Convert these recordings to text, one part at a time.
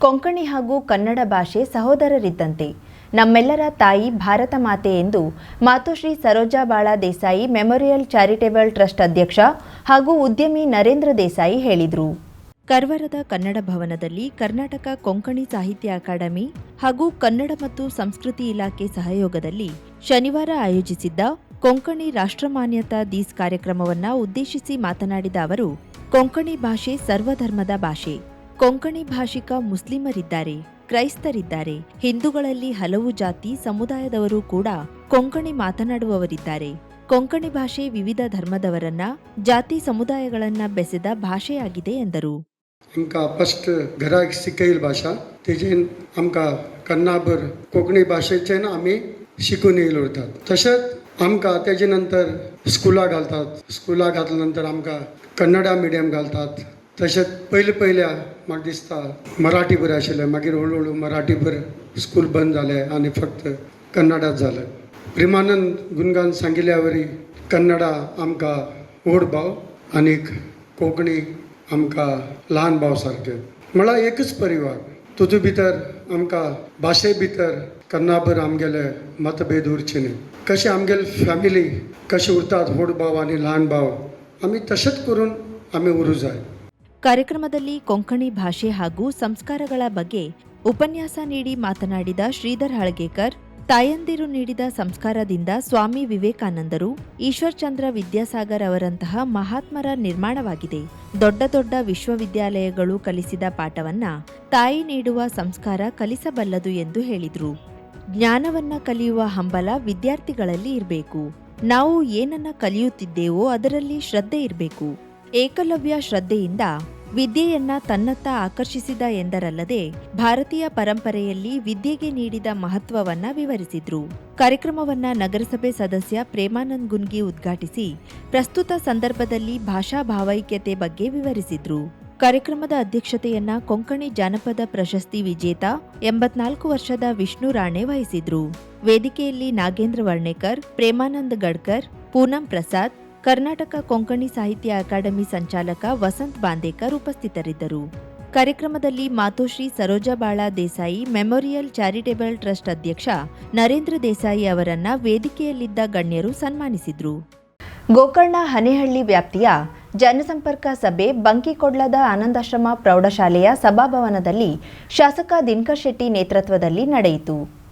ಕೊಂಕಣಿ ಹಾಗೂ ಕನ್ನಡ ಭಾಷೆ ಸಹೋದರರಿದ್ದಂತೆ. ನಮ್ಮೆಲ್ಲರ ತಾಯಿ ಭಾರತ ಮಾತೆ ಎಂದು Saroja Sarojabal Desai memorial charitable trust ಅಧ್ಯಕ್ಷ ಹಾಗೂ ಉದ್ಯಮಿ ನರೇಂದ್ರ ದೇಸಾಯಿ ಹೇಳಿದರು. ಕರ್ವರದ ಕನ್ನಡ ಭವನದಲ್ಲಿ ಕರ್ನಾಟಕ ಕೊಂಕಣಿ ಸಾಹಿತ್ಯ ಅಕಾಡೆಮಿ ಹಾಗೂ ಕನ್ನಡ ಮತ್ತು ಸಂಸ್ಕೃತಿ ಇಲಾಖೆ ಸಹಯೋಗದಲ್ಲಿ ಶನಿವಾರ ಆಯೋಜಿಸಿದ್ದ ಕೊಂಕಣಿ ರಾಷ್ಟ್ರಮಾನ್ಯತಾ ದೀಸ್ ಕಾರ್ಯಕ್ರಮವನ್ನು ಉದ್ದೇಶಿಸಿ ಮಾತನಾಡಿದ ಅವರು, ಕೊಂಕಣಿ ಭಾಷೆ ಸರ್ವಧರ್ಮದ ಭಾಷೆ. ಕೊಂಕಣಿ ಭಾಷಿಕ ಮುಸ್ಲಿಮರಿದ್ದಾರೆ ಕ್ರೈಸ್ತರಿದ್ದಾರೆ ಹಿಂದೂಗಳಲ್ಲಿ ಹಲವು ಜಾತಿ ಸಮುದಾಯದವರು ಕೂಡ ಕೊಂಕಣಿ ಮಾತನಾಡುವವರಿದ್ದಾರೆ ಕೊಂಕಣಿ ಭಾಷೆ ವಿವಿಧ ಧರ್ಮದವರನ್ನ ಜಾತಿ ಸಮುದಾಯಗಳನ್ನ ಬೆಸೆದ ಭಾಷೆಯಾಗಿದೆ ಎಂದರು आमकां फस्ट घराक शिकयली भाशा तेजेन आमकां कन्नाबर कोंकणी भाशेच्यान आमी शिकून येयलो वतात तशेंच आमकां तेजे नंतर स्कुला घालतात स्कुला घातल्या नंतर आमकां कन्नडा मिडियम घालतात तशेंच पयले पयल्या म्हाका दिसता मराठी बरें आशिल्लें मागीर हळू हळू मराठी बरें स्कूल बंद जालें आनी फक्त कन्नडाच जालें. प्रेमानंद गुणगान सांगिल्ल्या वरी कन्नडा आमकां व्हड भाव आनीक कोंकणी आमकां ल्हान भाव सारके. म्हळ्यार एकच परिवार तुजे भितर आमकां भाशे भितर कन्नाबर आमगेले मतभेद उरचे न्ही कशें आमगेले फॅमिली कशें उरतात व्हड भाव आनी ल्हान भाव आमी तशेंच करून आमी उरूं जाय. ಕಾರ್ಯಕ್ರಮದಲ್ಲಿ ಕೊಂಕಣಿ ಭಾಷೆ ಹಾಗೂ ಸಂಸ್ಕಾರಗಳ ಬಗ್ಗೆ ಉಪನ್ಯಾಸ ನೀಡಿ ಮಾತನಾಡಿದ ಶ್ರೀಧರ್ ಹಳಗೇಕರ್, ತಾಯಂದಿರು ನೀಡಿದ ಸಂಸ್ಕಾರದಿಂದ ಸ್ವಾಮಿ ವಿವೇಕಾನಂದರು, ಈಶ್ವರಚಂದ್ರ ವಿದ್ಯಾಸಾಗರ್ ಅವರಂತಹ ಮಹಾತ್ಮರ ನಿರ್ಮಾಣವಾಗಿದೆ. ದೊಡ್ಡ ದೊಡ್ಡ ವಿಶ್ವವಿದ್ಯಾಲಯಗಳು ಕಲಿಸಿದ ಪಾಠವನ್ನ ತಾಯಿ ನೀಡುವ ಸಂಸ್ಕಾರ ಕಲಿಸಬಲ್ಲದು ಎಂದು ಹೇಳಿದರು. ಜ್ಞಾನವನ್ನ ಕಲಿಯುವ ಹಂಬಲ ವಿದ್ಯಾರ್ಥಿಗಳಲ್ಲಿ ಇರಬೇಕು. ನಾವು ಏನನ್ನ ಕಲಿಯುತ್ತಿದ್ದೇವೋ ಅದರಲ್ಲಿ ಶ್ರದ್ಧೆ ಇರಬೇಕು. ಏಕಲವ್ಯ ಶ್ರದ್ಧೆಯಿಂದ ವಿದ್ಯೆಯನ್ನ ತನ್ನತ್ತ ಆಕರ್ಷಿಸಿದ ಎಂದರಲ್ಲದೆ ಭಾರತೀಯ ಪರಂಪರೆಯಲ್ಲಿ ವಿದ್ಯೆಗೆ ನೀಡಿದ ಮಹತ್ವವನ್ನ ವಿವರಿಸಿದ್ರು. ಕಾರ್ಯಕ್ರಮವನ್ನ ನಗರಸಭೆ ಸದಸ್ಯ ಪ್ರೇಮಾನಂದ್ ಗುನ್ಗಿ ಉದ್ಘಾಟಿಸಿ ಪ್ರಸ್ತುತ ಸಂದರ್ಭದಲ್ಲಿ ಭಾಷಾ ಭಾವೈಕ್ಯತೆ ಬಗ್ಗೆ ವಿವರಿಸಿದ್ರು. ಕಾರ್ಯಕ್ರಮದ ಅಧ್ಯಕ್ಷತೆಯನ್ನ ಕೊಂಕಣಿ ಜಾನಪದ ಪ್ರಶಸ್ತಿ ವಿಜೇತ ಎಂಬತ್ನಾಲ್ಕು ವರ್ಷದ ವಿಷ್ಣು ರಾಣೆ ವಹಿಸಿದ್ರು. ವೇದಿಕೆಯಲ್ಲಿ ನಾಗೇಂದ್ರ ವರ್ಣೇಕರ್, ಪ್ರೇಮಾನಂದ್ ಗಡ್ಕರ್, ಪೂನಂ ಪ್ರಸಾದ್ ಕರ್ನಾಟಕ ಕೊಂಕಣಿ ಸಾಹಿತ್ಯ ಅಕಾಡೆಮಿ ಸಂಚಾಲಕ ವಸಂತ್ ಬಾಂದೇಕರ್ ಉಪಸ್ಥಿತರಿದ್ದರು. ಕಾರ್ಯಕ್ರಮದಲ್ಲಿ Matoshri Sarojabal Desai, memorial charitable trust ಅಧ್ಯಕ್ಷ ನರೇಂದ್ರ ದೇಸಾಯಿ ಅವರನ್ನ ವೇದಿಕೆಯಲ್ಲಿದ್ದ ಗಣ್ಯರು ಸನ್ಮಾನಿಸಿದ್ರು. ಗೋಕರ್ಣ ಹನೇಹಳ್ಳಿ ವ್ಯಾಪ್ತಿಯ ಜನಸಂಪರ್ಕ ಸಭೆ ಬಂಕಿಕೊಡ್ಲದ ಆನಂದಾಶ್ರಮ ಪ್ರೌಢಶಾಲೆಯ ಸಭಾಭವನದಲ್ಲಿ ಶಾಸಕ ದಿನಕರ್ ಶೆಟ್ಟಿ ನೇತೃತ್ವದಲ್ಲಿ ನಡೆಯಿತು.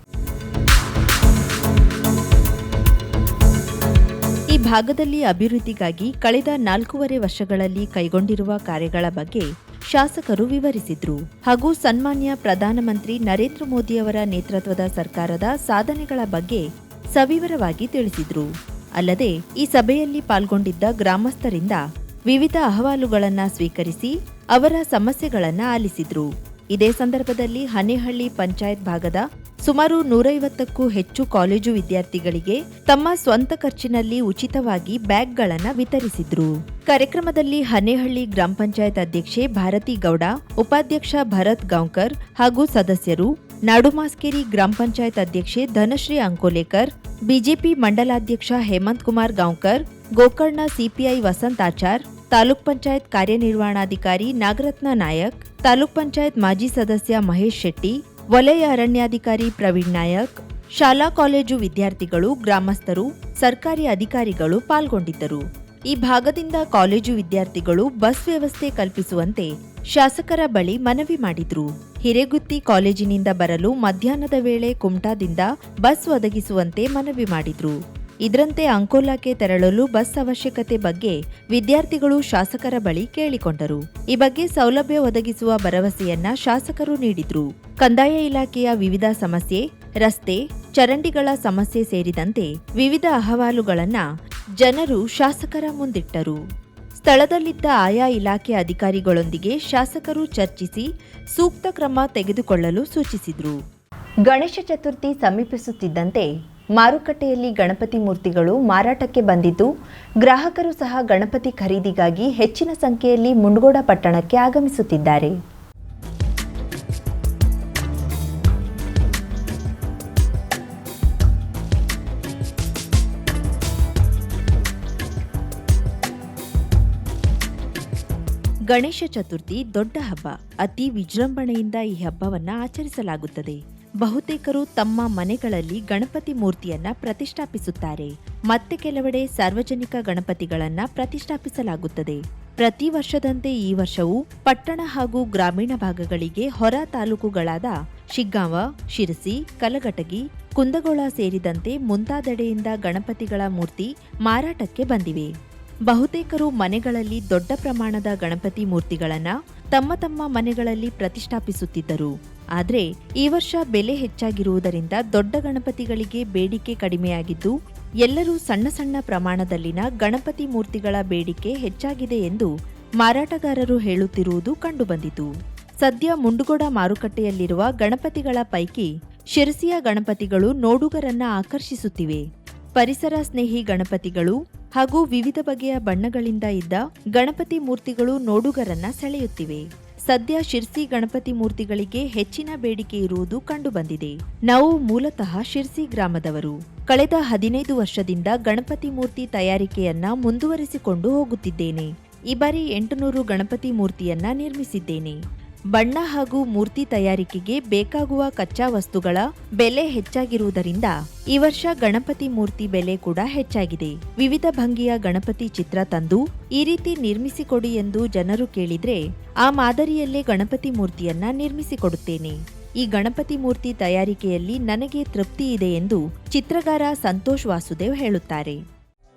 ಭಾಗದಲ್ಲಿ ಅಭಿವೃದ್ಧಿಗಾಗಿ ಕಳೆದ ನಾಲ್ಕೂವರೆ ವರ್ಷಗಳಲ್ಲಿ ಕೈಗೊಂಡಿರುವ ಕಾರ್ಯಗಳ ಬಗ್ಗೆ ಶಾಸಕರು ವಿವರಿಸಿದ್ರು. ಹಾಗೂ ಸನ್ಮಾನ್ಯ ಪ್ರಧಾನಮಂತ್ರಿ ನರೇಂದ್ರ ಮೋದಿಯವರ ನೇತೃತ್ವದ ಸರ್ಕಾರದ ಸಾಧನೆಗಳ ಬಗ್ಗೆ ಸವಿವರವಾಗಿ ತಿಳಿಸಿದ್ರು. ಅಲ್ಲದೆ, ಈ ಸಭೆಯಲ್ಲಿ ಪಾಲ್ಗೊಂಡಿದ್ದ ಗ್ರಾಮಸ್ಥರಿಂದ ವಿವಿಧ ಅಹವಾಲುಗಳನ್ನ ಸ್ವೀಕರಿಸಿ ಅವರ ಸಮಸ್ಯೆಗಳನ್ನ ಆಲಿಸಿದ್ರು. ಇದೇ ಸಂದರ್ಭದಲ್ಲಿ ಹನೇಹಳ್ಳಿ ಪಂಚಾಯತ್ ಭಾಗದ ಸುಮಾರು ನೂರೈವತ್ತಕ್ಕೂ ಹೆಚ್ಚು ಕಾಲೇಜು ವಿದ್ಯಾರ್ಥಿಗಳಿಗೆ ತಮ್ಮ ಸ್ವಂತ ಖರ್ಚಿನಲ್ಲಿ ಉಚಿತವಾಗಿ ಬ್ಯಾಗ್ಗಳನ್ನು ವಿತರಿಸಿದ್ರು. ಕಾರ್ಯಕ್ರಮದಲ್ಲಿ ಹನೇಹಳ್ಳಿ ಗ್ರಾಮ ಪಂಚಾಯತ್ ಅಧ್ಯಕ್ಷೆ ಭಾರತಿ ಗೌಡ, ಉಪಾಧ್ಯಕ್ಷ ಭರತ್ ಗಾಂವ್ಕರ್ ಹಾಗೂ ಸದಸ್ಯರು ನಾಡುಮಾಸ್ಕೇರಿ ಗ್ರಾಮ ಪಂಚಾಯತ್ ಅಧ್ಯಕ್ಷೆ ಧನಶ್ರೀ ಅಂಕೋಲೇಕರ್, ಬಿಜೆಪಿ ಮಂಡಲಾಧ್ಯಕ್ಷ ಹೇಮಂತ್ ಕುಮಾರ್ ಗಾಂವ್ಕರ್, ಗೋಕರ್ಣ ಸಿಪಿಐ ವಸಂತ್ ಆಚಾರ್, ತಾಲೂಕ್ ಪಂಚಾಯತ್ ಕಾರ್ಯನಿರ್ವಹಣಾಧಿಕಾರಿ ನಾಗರತ್ನ ನಾಯಕ್, ತಾಲೂಕ್ ಪಂಚಾಯತ್ ಮಾಜಿ ಸದಸ್ಯ ಮಹೇಶ್ ಶೆಟ್ಟಿ ವಲಯ ಅರಣ್ಯಾಧಿಕಾರಿ ಪ್ರವೀಣ್ ನಾಯಕ್, ಶಾಲಾ ಕಾಲೇಜು ವಿದ್ಯಾರ್ಥಿಗಳು, ಗ್ರಾಮಸ್ಥರು, ಸರ್ಕಾರಿ ಅಧಿಕಾರಿಗಳು ಪಾಲ್ಗೊಂಡಿದ್ದರು. ಈ ಭಾಗದಿಂದ ಕಾಲೇಜು ವಿದ್ಯಾರ್ಥಿಗಳು ಬಸ್ ವ್ಯವಸ್ಥೆ ಕಲ್ಪಿಸುವಂತೆ ಶಾಸಕರ ಬಳಿ ಮನವಿ ಮಾಡಿದ್ರು. ಹಿರೇಗುತ್ತಿ ಕಾಲೇಜಿನಿಂದ ಬರಲು ಮಧ್ಯಾಹ್ನದ ವೇಳೆ ಕುಮಟಾದಿಂದ ಬಸ್ ಒದಗಿಸುವಂತೆ ಮನವಿ ಮಾಡಿದ್ರು. ಇದರಂತೆ ಅಂಕೋಲಾಕ್ಕೆ ತೆರಳಲು ಬಸ್ ಅವಶ್ಯಕತೆ ಬಗ್ಗೆ ವಿದ್ಯಾರ್ಥಿಗಳು ಶಾಸಕರ ಬಳಿ ಕೇಳಿಕೊಂಡರು. ಈ ಬಗ್ಗೆ ಸೌಲಭ್ಯ ಒದಗಿಸುವ ಭರವಸೆಯನ್ನ ಶಾಸಕರು ನೀಡಿದ್ರು. ಕಂದಾಯ ಇಲಾಖೆಯ ವಿವಿಧ ಸಮಸ್ಯೆ, ರಸ್ತೆ, ಚರಂಡಿಗಳ ಸಮಸ್ಯೆ ಸೇರಿದಂತೆ ವಿವಿಧ ಅಹವಾಲುಗಳನ್ನ ಜನರು ಶಾಸಕರ ಮುಂದಿಟ್ಟರು. ಸ್ಥಳದಲ್ಲಿದ್ದ ಆಯಾ ಇಲಾಖೆ ಅಧಿಕಾರಿಗಳೊಂದಿಗೆ ಶಾಸಕರು ಚರ್ಚಿಸಿ ಸೂಕ್ತ ಕ್ರಮ ತೆಗೆದುಕೊಳ್ಳಲು ಸೂಚಿಸಿದರು. ಗಣೇಶ ಚತುರ್ಥಿ ಸಮೀಪಿಸುತ್ತಿದ್ದಂತೆ ಮಾರುಕಟ್ಟೆಯಲ್ಲಿ ಗಣಪತಿ ಮೂರ್ತಿಗಳು ಮಾರಾಟಕ್ಕೆ ಬಂದಿದ್ದು, ಗ್ರಾಹಕರು ಸಹ ಗಣಪತಿ ಖರೀದಿಗಾಗಿ ಹೆಚ್ಚಿನ ಸಂಖ್ಯೆಯಲ್ಲಿ ಮುಂಡಗೋಡ ಪಟ್ಟಣಕ್ಕೆ ಆಗಮಿಸುತ್ತಿದ್ದಾರೆ. ಗಣೇಶ ಚತುರ್ಥಿ ದೊಡ್ಡ ಹಬ್ಬ. ಅತಿ ವಿಜೃಂಭಣೆಯಿಂದ ಈ ಹಬ್ಬವನ್ನು ಆಚರಿಸಲಾಗುತ್ತದೆ. ಬಹುತೇಕರು ತಮ್ಮ ಮನೆಗಳಲ್ಲಿ ಗಣಪತಿ ಮೂರ್ತಿಯನ್ನ ಪ್ರತಿಷ್ಠಾಪಿಸುತ್ತಾರೆ. ಮತ್ತೆ ಕೆಲವೆಡೆ ಸಾರ್ವಜನಿಕ ಗಣಪತಿಗಳನ್ನ ಪ್ರತಿಷ್ಠಾಪಿಸಲಾಗುತ್ತದೆ. ಪ್ರತಿ ವರ್ಷದಂತೆ ಈ ವರ್ಷವೂ ಪಟ್ಟಣ ಹಾಗೂ ಗ್ರಾಮೀಣ ಭಾಗಗಳಿಗೆ ಹೊರ ತಾಲೂಕುಗಳಾದ ಶಿಗ್ಗಾಂವ, ಶಿರಸಿ, ಕಲಘಟಗಿ, ಕುಂದಗೋಳ ಸೇರಿದಂತೆ ಮುಂತಾದೆಡೆಯಿಂದ ಗಣಪತಿಗಳ ಮೂರ್ತಿ ಮಾರಾಟಕ್ಕೆ ಬಂದಿವೆ. ಬಹುತೇಕರು ಮನೆಗಳಲ್ಲಿ ದೊಡ್ಡ ಪ್ರಮಾಣದ ಗಣಪತಿ ಮೂರ್ತಿಗಳನ್ನ ತಮ್ಮ ತಮ್ಮ ಮನೆಗಳಲ್ಲಿ ಪ್ರತಿಷ್ಠಾಪಿಸುತ್ತಿದ್ದರು. ಆದರೆ ಈ ವರ್ಷ ಬೆಲೆ ಹೆಚ್ಚಾಗಿರುವುದರಿಂದ ದೊಡ್ಡ ಗಣಪತಿಗಳಿಗೆ ಬೇಡಿಕೆ ಕಡಿಮೆಯಾಗಿದ್ದು, ಎಲ್ಲರೂ ಸಣ್ಣ ಸಣ್ಣ ಪ್ರಮಾಣದಲ್ಲಿನ ಗಣಪತಿ ಮೂರ್ತಿಗಳ ಬೇಡಿಕೆ ಹೆಚ್ಚಾಗಿದೆ ಎಂದು ಮಾರಾಟಗಾರರು ಹೇಳುತ್ತಿರುವುದು ಕಂಡುಬಂದಿತು. ಸದ್ಯ ಮುಂಡುಗೋಡ ಮಾರುಕಟ್ಟೆಯಲ್ಲಿರುವ ಗಣಪತಿಗಳ ಪೈಕಿ ಶಿರಸಿಯ ಗಣಪತಿಗಳು ನೋಡುಗರನ್ನ ಆಕರ್ಷಿಸುತ್ತಿವೆ. ಪರಿಸರ ಸ್ನೇಹಿ ಗಣಪತಿಗಳು ಹಾಗೂ ವಿವಿಧ ಬಗೆಯ ಬಣ್ಣಗಳಿಂದ ಇದ್ದ ಗಣಪತಿ ಮೂರ್ತಿಗಳು ನೋಡುಗರನ್ನ ಸೆಳೆಯುತ್ತಿವೆ. ಸದ್ಯ ಶಿರ್ಸಿ ಗಣಪತಿ ಮೂರ್ತಿಗಳಿಗೆ ಹೆಚ್ಚಿನ ಬೇಡಿಕೆ ಇರುವುದು ಕಂಡುಬಂದಿದೆ. ನಾವು ಮೂಲತಃ ಶಿರ್ಸಿ ಗ್ರಾಮದವರು. ಕಳೆದ ಹದಿನೈದು ವರ್ಷದಿಂದ ಗಣಪತಿ ಮೂರ್ತಿ ತಯಾರಿಕೆಯನ್ನ ಮುಂದುವರಿಸಿಕೊಂಡು ಹೋಗುತ್ತಿದ್ದೇನೆ. ಈ ಬಾರಿ ಎಂಟುನೂರು ಗಣಪತಿ ಮೂರ್ತಿಯನ್ನ ನಿರ್ಮಿಸಿದ್ದೇನೆ. ಬಣ್ಣ ಹಾಗೂ ಮೂರ್ತಿ ತಯಾರಿಕೆಗೆ ಬೇಕಾಗುವ ಕಚ್ಚಾ ವಸ್ತುಗಳ ಬೆಲೆ ಹೆಚ್ಚಾಗಿರುವುದರಿಂದ ಈ ವರ್ಷ ಗಣಪತಿ ಮೂರ್ತಿ ಬೆಲೆ ಕೂಡ ಹೆಚ್ಚಾಗಿದೆ. ವಿವಿಧ ಭಂಗಿಯ ಗಣಪತಿ ಚಿತ್ರ ತಂದು ಈ ರೀತಿ ನಿರ್ಮಿಸಿಕೊಡಿ ಎಂದು ಜನರು ಕೇಳಿದ್ರೆ ಆ ಮಾದರಿಯಲ್ಲೇ ಗಣಪತಿ ಮೂರ್ತಿಯನ್ನ ನಿರ್ಮಿಸಿಕೊಡುತ್ತೇನೆ. ಈ ಗಣಪತಿ ಮೂರ್ತಿ ತಯಾರಿಕೆಯಲ್ಲಿ ನನಗೆ ತೃಪ್ತಿ ಇದೆ ಎಂದು ಚಿತ್ರಗಾರ ಸಂತೋಷ್ ವಾಸುದೇವ್ ಹೇಳುತ್ತಾರೆ.